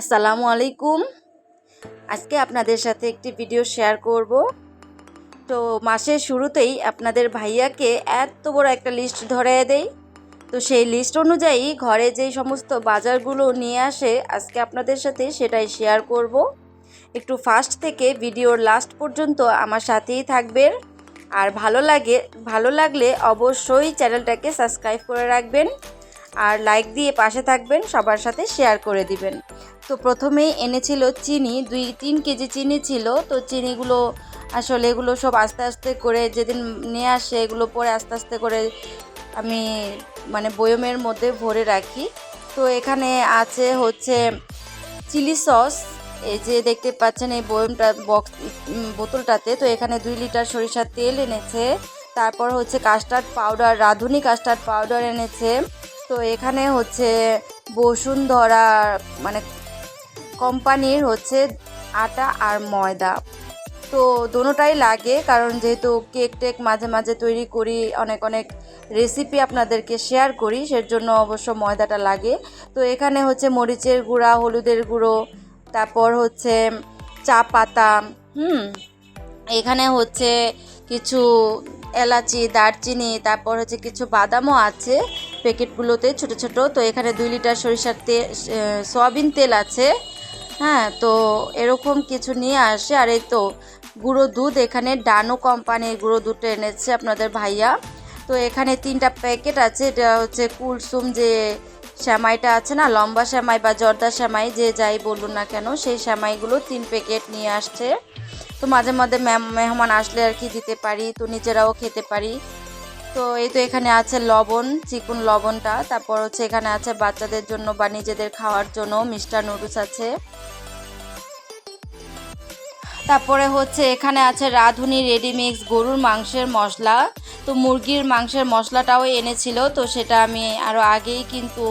আসসালামু আলাইকুম। আজকে আপনাদের সাথে একটি ভিডিও শেয়ার করব। তো মাসের শুরুতেই আপনাদের ভাইয়াকে এত বড় একটা লিস্ট ধরিয়ে দেই। তো সেই লিস্ট অনুযায়ী ঘরে যেই সমস্ত বাজারগুলো নিয়ে আসে, আজকে আপনাদের সাথে সেটাই শেয়ার করব। একটু ফার্স্ট থেকে ভিডিওর লাস্ট পর্যন্ত আমার সাথেই থাকবেন। আর ভালো লাগে, ভালো লাগলে অবশ্যই চ্যানেলটাকে সাবস্ক্রাইব করে রাখবেন। আর লাইক দিয়ে পাশে থাকবেন, সবার সাথে শেয়ার করে দিবেন। তো প্রথমেই এনেছিল চিনি, দুই, তিন কেজি চিনি ছিল। তো চিনিগুলো আসলে এগুলো সব আস্তে আস্তে করে যেদিন নিয়ে আসে, এগুলো পরে আস্তে আস্তে করে আমি মানে বয়মের মধ্যে ভরে রাখি। তো এখানে আছে হচ্ছে চিলি সস। এই যে দেখতে পাচ্ছেন এই বয়মটা বক্স বোতলটাতে। তো এখানে দুই লিটার সরিষার তেল এনেছে। তারপর হচ্ছে custard powder, Radhuni custard powder এনেছে। তো এখানে হচ্ছে বসুন্ধরা মানে কোম্পানির হচ্ছে আটা আর ময়দা। তো দোনোটাই লাগে, কারণ যেহেতু কেক টেক মাঝে মাঝে তৈরি করি, অনেক অনেক রেসিপি আপনাদেরকে শেয়ার করি সের জন্য অবশ্য ময়দাটা লাগে। তো এখানে হচ্ছে মরিচের গুঁড়া, হলুদের গুঁড়ো, তারপর হচ্ছে চা পাতা, হুম, এখানে হচ্ছে কিছু এলাচি, দারচিনি, তারপর হচ্ছে কিছু বাদামও আছে প্যাকেটগুলোতে ছোট ছোট। তো এখানে দুই লিটার সরিষার তেল সয়াবিন তেল আছে। হ্যাঁ তো এরকম কিছু নিয়ে আসে। আর এই তো গুঁড়ো দুধ, এখানে ডানো কোম্পানির গুঁড়ো দুধটা এনেছে আপনাদের ভাইয়া। তো এখানে তিনটা প্যাকেট আছে, এটা হচ্ছে কুলসুম যে শ্যামাইটা আছে না, লম্বা শ্যামাই বা জর্দা শ্যামাই, যে যাই বলুন না কেন, সেই শ্যামাইগুলো তিন প্যাকেট নিয়ে আসছে। তো মাঝে মাঝে মেহমান আসলে আর কি দিতে পারি, তো নিজেরাও খেতে পারি। তো এই তো এখানে আছে লবণ, চিকুন লবণটা। তারপর হচ্ছে এখানে আছে বাচ্চাদের জন্য বা নিজেদের খাওয়ার জন্য মিষ্টার নুডলস আছে। তারপরে হচ্ছে এখানে আছে রাঁধুনি রেডিমিক্স গরুর মাংসের মশলা। তো মুরগির মাংসের মশলাটাও এনেছিল, তো সেটা আমি আরও আগেই কিন্তু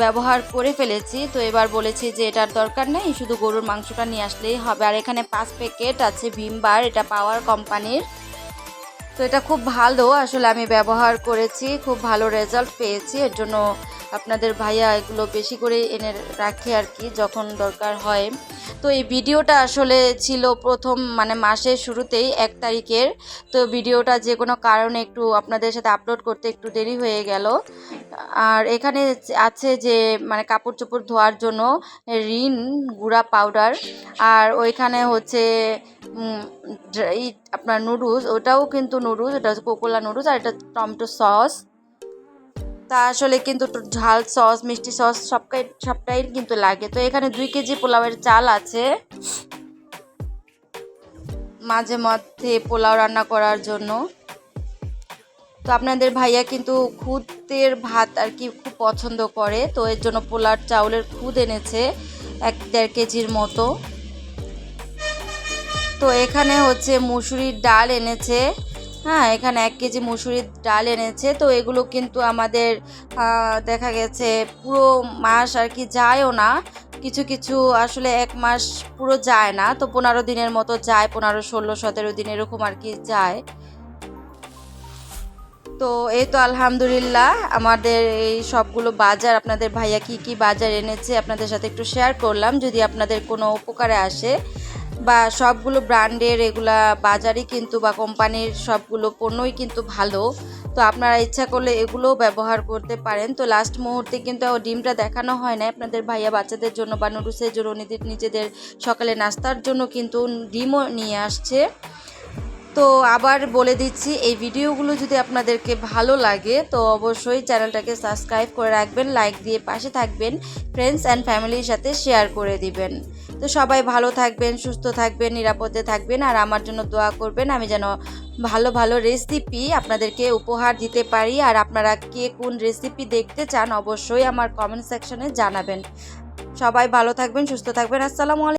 ব্যবহার করে ফেলেছি। তো এবার বলেছি যে এটার দরকার নেই, শুধু গরুর মাংসটা নিয়ে আসলেই হবে। আর এখানে পাঁচ প্যাকেট আছে ভিমবার এটা পাওয়ার কোম্পানির। তো এটা খুব ভালো। আসলে আমি ব্যবহার করেছি খুব ভালো রেজাল্ট পেয়েছি। এর জন্য আপনাদের ভাইয়া এগুলো বেশি করে এনে রাখে আর কি, যখন দরকার হয়। তো এই ভিডিওটা আসলে ছিল প্রথম মানে মাসের শুরুতেই এক তারিখের। তো ভিডিওটা যে কোনো কারণে একটু আপনাদের সাথে আপলোড করতে একটু দেরি হয়ে গেল। আর এখানে আছে যে মানে কাপড় চোপড় ধোয়ার জন্য রিন, গুঁড়া পাউডার, আর ওইখানে হচ্ছে আপনার নুডলস, ওটাও কিন্তু নুডলস এটা হচ্ছে কোকোলা নুডলস, আর এটা টমেটো সস। তা আসলে কিন্তু ঝাল সস, মিষ্টি সস সবটাই সবটাই কিন্তু লাগে। তো এখানে দুই কেজি পোলাওয়ের চাল আছে। মাঝে মধ্যে পোলাও রান্না করার জন্য। তো আপনাদের ভাইয়া কিন্তু খুদের ভাত আর কি খুব পছন্দ করে। তো এর জন্য পোলার চাউলের খুদ এনেছে এক দেড় কেজির মতো। তো এখানে হচ্ছে মুসুরির ডাল এনেছে। হ্যাঁ এখানে এক কেজি মুসুরির ডাল এনেছে। তো এগুলো কিন্তু আমাদের দেখা গেছে পুরো মাস আর কি যায়ও না। কিছু কিছু আসলে এক মাস পুরো যায় না। তো পনেরো দিনের মতো যায়, পনেরো, ষোলো, সতেরো দিন এরকম আর কি যায়। তো এই তো আলহামদুলিল্লাহ, আমাদের এই সবগুলো বাজার, আপনাদের ভাইয়া কি কি বাজার এনেছে আপনাদের সাথে একটু শেয়ার করলাম। যদি আপনাদের কোনো উপকারে আসে বা সবগুলো ব্র্যান্ডের এগুলা বাজারই কিন্তু বা কোম্পানির সবগুলো পণ্যই কিন্তু ভালো। তো আপনারা ইচ্ছা করলে এগুলোও ব্যবহার করতে পারেন। তো লাস্ট মুহূর্তে কিন্তু ডিমটা দেখানো হয় না আপনাদের ভাইয়া বাচ্চাদের জন্য বা নুডুসের জন্য নিজেদের সকালে নাস্তার জন্য কিন্তু ডিমও নিয়ে আসছে। তো আবার বলে দিচ্ছি, এই ভিডিওগুলো যদি আপনাদেরকে ভালো লাগে, তো অবশ্যই চ্যানেলটাকে সাবস্ক্রাইব করে রাখবেন, লাইক দিয়ে পাশে থাকবেন ফ্রেন্ডস অ্যান্ড ফ্যামিলির সাথে শেয়ার করে দিবেন। তো সবাই ভালো থাকবেন, সুস্থ থাকবেন, নিরাপদে থাকবেন, আর আমার জন্য দোয়া করবেন, আমি যেন ভালো ভালো রেসিপি আপনাদেরকে উপহার দিতে পারি, আর আপনারা কে কোন রেসিপি দেখতে চান, অবশ্যই আমার কমেন্ট সেকশনে জানাবেন। সবাই ভালো থাকবেন, সুস্থ থাকবেন, আসসালামু আলাইকুম।